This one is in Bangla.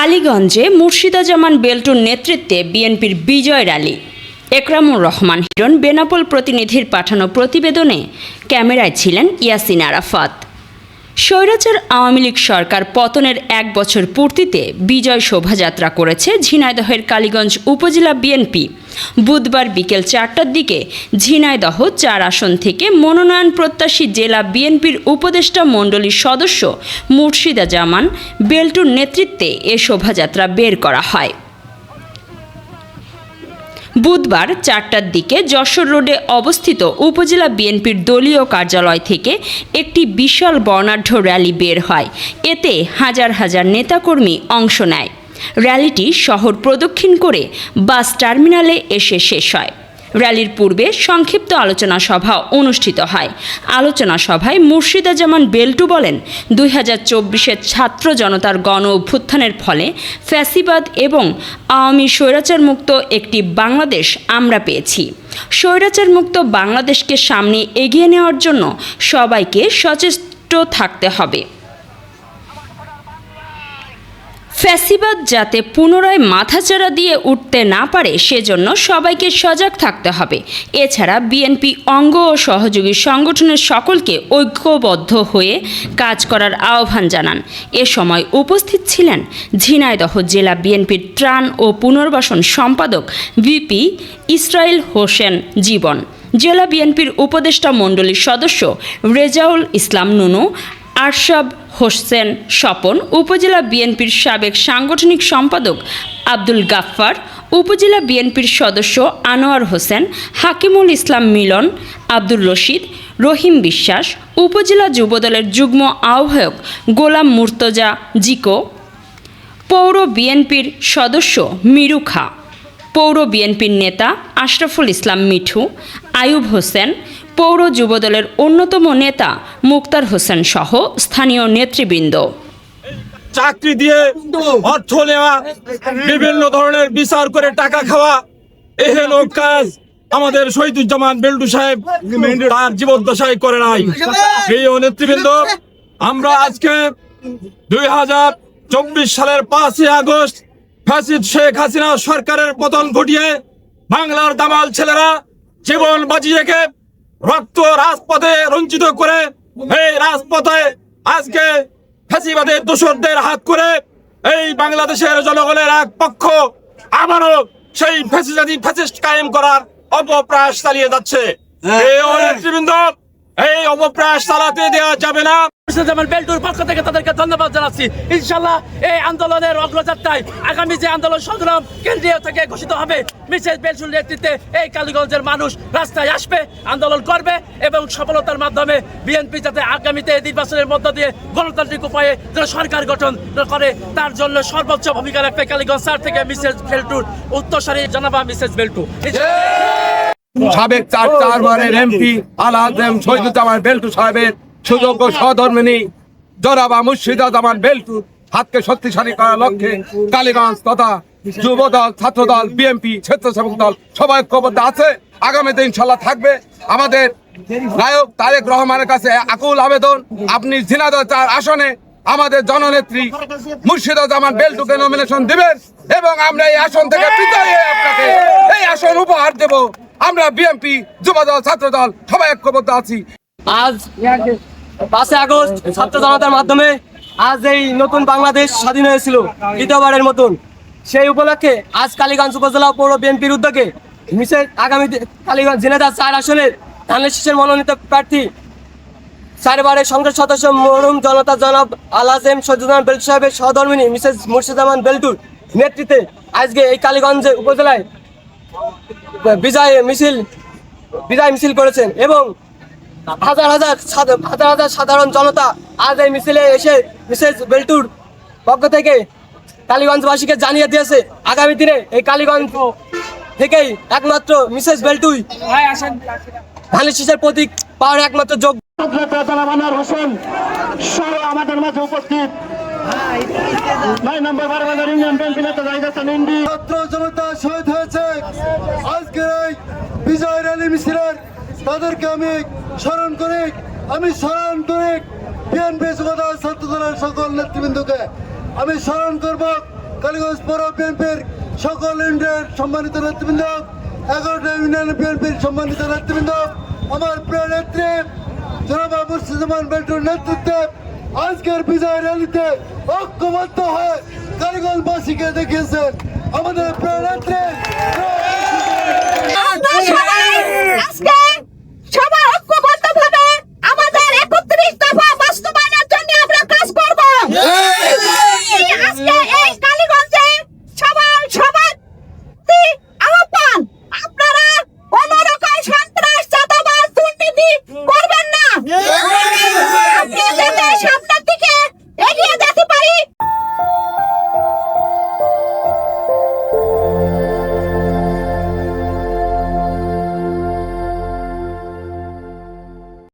কালীগঞ্জে মুর্শিদা জামান বেল্টুর নেতৃত্বে বিএনপির বিজয় র্যালি। একরামুর রহমান হিরণ বেনাপোল প্রতিনিধির পাঠানো প্রতিবেদনে ক্যামেরায় ছিলেন ইয়াসিন আরাফাত। স্বৈরাচার আওয়ামী লীগ সরকার পতনের এক বছর পূর্তিতে বিজয় শোভাযাত্রা করেছে ঝিনাইদহের কালীগঞ্জ উপজেলা বিএনপি। বুধবার বিকেল চারটার দিকে ঝিনাইদহ চার আসন থেকে মনোনয়ন প্রত্যাশী জেলা বিএনপির উপদেষ্টা মণ্ডলীর সদস্য মুর্শিদা জামান বেল্টুর নেতৃত্বে এ শোভাযাত্রা বের করা হয়। বুধবার চারটার দিকে যশোর রোডে অবস্থিত উপজেলা বিএনপির দলীয় কার্যালয় থেকে একটি বিশাল বর্ণাঢ্য র্যালি বের হয়। এতে হাজার হাজার নেতাকর্মী অংশ নেয়। র্যালিটি শহর প্রদক্ষিণ করে বাস টার্মিনালে এসে শেষ হয়। র্যালির পূর্বে সংক্ষিপ্ত আলোচনা সভা অনুষ্ঠিত হয়। আলোচনা সভায় মুর্শিদা জামান বেল্টু বলেন, দুই হাজার চব্বিশের ছাত্র জনতার গণ অভ্যুত্থানের ফলে ফ্যাসিবাদ এবং আওয়ামী স্বৈরাচার মুক্ত একটি বাংলাদেশ আমরা পেয়েছি। স্বৈরাচার মুক্ত বাংলাদেশকে সামনে এগিয়ে নেওয়ার জন্য সবাইকে সচেষ্ট থাকতে হবে। ফ্যাসিবাদ যাতে পুনরায় মাথাচাড়া দিয়ে উঠতে না পারে, সেজন্য সবাইকে সজাগ থাকতে হবে। এছাড়া বিএনপি অঙ্গ ও সহযোগী সংগঠনের সকলকে ঐক্যবদ্ধ হয়ে কাজ করার আহ্বান জানান। এ সময় উপস্থিত ছিলেন ঝিনাইদহ জেলা বিএনপির ত্রাণ ও পুনর্বাসন সম্পাদক ভিপি ইসরাইল হোসেন জীবন। জেলা বিএনপির উপদেষ্টা মণ্ডলীর সদস্য রেজাউল ইসলাম নুনু, আরশাব হোসেন স্বপন, উপজেলা বিএনপির সাবেক সাংগঠনিক সম্পাদক আব্দুল গাফফার, উপজেলা বিএনপির সদস্য আনোয়ার হোসেন, হাকিমুল ইসলাম মিলন, আব্দুর রশিদ, রহিম বিশ্বাস, উপজেলা যুবদলের যুগ্ম আহ্বায়ক গোলাম মুর্তজা জিকো, পৌর বিএনপির সদস্য মিরু খা, পৌর বিএনপির নেতা আশরাফুল ইসলাম মিঠু আয়ুব হোসেন পৌর যুবদলের অন্যতম নেতা মুক্তার হোসেন সহ স্থানীয় নেতৃবৃন্দ। চাকরি দিয়ে অর্থ নেওয়া, বিভিন্ন ধরনের বিচার করে টাকা খাওয়া এহেন কাজ আমাদের শহীদুজ্জামান বেল্টু সাহেব তার জীবদ্দশায় করে নাই। এই নেতৃবৃন্দ, আমরা আজকে দুই হাজার চব্বিশ সালের পাঁচই আগস্ট ফ্যাসিদ শেখ হাসিনা সরকারের পতন ঘটিয়ে বাংলার দামাল ছেলেরা জীবন বাজি রেখে রক্ত রাজপথে রঞ্জিত করে এই রাজপথে আজকে ফাঁসিবাদের দোষরদের হাত করে এই বাংলাদেশের জনগণের এক পক্ষ আবারও সেই ফ্যাসিজাদি ফ্যাসিস্ট কায়েম করার অপপ্রয়াস চালিয়ে যাচ্ছে। এই নেতৃবৃন্দ এই অপপ্রয়াস চালাতে দেওয়া যাবে না। জামাল বেল্টুর পক্ষ থেকে তাদেরকে ধন্যবাদ জানাচ্ছি। ইনশাল্লাহ এই আন্দোলনের অগ্রযাত্রায় আগামী যে আন্দোলন সংগ্রাম কেন্দ্রীয় থেকে ঘোষিত হবে মিসেস বেলসুর নেতৃত্বে এই কালীগঞ্জের মানুষ রাস্তায় আসবে আন্দোলন করবে এবং সফলতার মাধ্যমে বিএনপি যাতে আগামীতে নির্বাচনের মধ্য দিয়ে গণতান্ত্রিক উপায়ে যেন সরকার গঠন করে তার জন্য সর্বোচ্চ ভূমিকা রাখবে কালীগঞ্জ স্যার থেকে মিসেস বেল্টুর উত্তরসারী জানাবা মিসেস বেল্টু। সাবেক চার চারবারের এমপি আলাদম শহীদুজ্জামান বেল্টু সাহেবের সুযোগ্য সহধর্মিনী জরাবা মুর্শিদা জামান বেল্টু হাতকে শক্তিশালী করার লক্ষ্যে কালীগঞ্জ তথা যুব দল ছাত্র দল বিএনপি স্বেচ্ছাসেবক দল সবাই ঐক্যবদ্ধ আছে। আগামীতে ইনশাল্লাহ থাকবে। আমাদের নায়ক তারেক রহমানের কাছে আকুল আবেদন। আপনি ঝিনাদহ চার আসনে আমাদের জননেত্রী মুর্শিদা জামান বেল্টুকে নমিনেশন দিবেন এবং আমরা এই আসন থেকে বিদায় আপনাকে এই আসন উপহার দেব। আমরা বিএনপি যুবদল, ছাত্রদল, সবাই ঐক্যবদ্ধ আছি। আজ পাঁচই আগস্ট, ছাত্র জনতার মাধ্যমে আজ এই নতুন বাংলাদেশ স্বাধীন হয়েছিল, দ্বিতীয়বারের মতন। সেই উপলক্ষে আজ কালীগঞ্জ উপজেলা পৌর বিএনপির উদ্যোগে মিসের আগামী কালীগঞ্জ জেনেদা চার আসনের ধানের শীষের মনোনীত প্রার্থী, চারবারের সংসদ সদস্য মরুম জনতা জনাব আলাজেম সজ্জুদ্দান বেল্টু সাহেবের সহধর্মিনী মিসেস মুর্শিদামান বেল্টুর নেতৃত্বে আজকে এই কালীগঞ্জ উপজেলায় বিজয় মিছিল বিজয় মিছিল করেছেন এবং হাজার হাজার হাজার হাজার সাধারণ জনতা আজ এই মিছিলে এসে মিসেস বেল্টুর পক্ষ থেকে কালীগঞ্জবাসীকে জানিয়ে দিয়েছে আগামী দিনে এই কালীগঞ্জ থেকেই একমাত্র মিসেস বেল্টুই ধানের শীষের প্রতীক পাওয়ার একমাত্র যোগ্য। মানার হোসেন সহ আমাদের মাঝে উপস্থিত। নয় নম্বর বারবাজার ইউনিয়ন জনতা শহীদ হয়েছে আজকের এই বিজয় র্যালি মিছিলের তাদেরকে আমি স্মরণ করি, আমি স্মরণ করি বিএনপি ছাত্র দলের সকল নেতৃবৃন্দকে আমি স্মরণ করব। কালীগঞ্জ পৌর বিএনপির সকল ইউনিয়নের সম্মানিত নেতৃবৃন্দ, এগারোটা ইউনিয়ন বিএনপির সম্মানিত নেতৃবৃন্দ, আমার প্রিয় নেত্রী, জনাবা মুর্শিদুমান বেল্টুর নেতৃত্বে আজকের বিজয় র্যালিতে ঐক্যবদ্ধ হয়ে কালীগঞ্জবাসীকে দেখিয়েছেন আমাদের প্রিয় নেত্রী।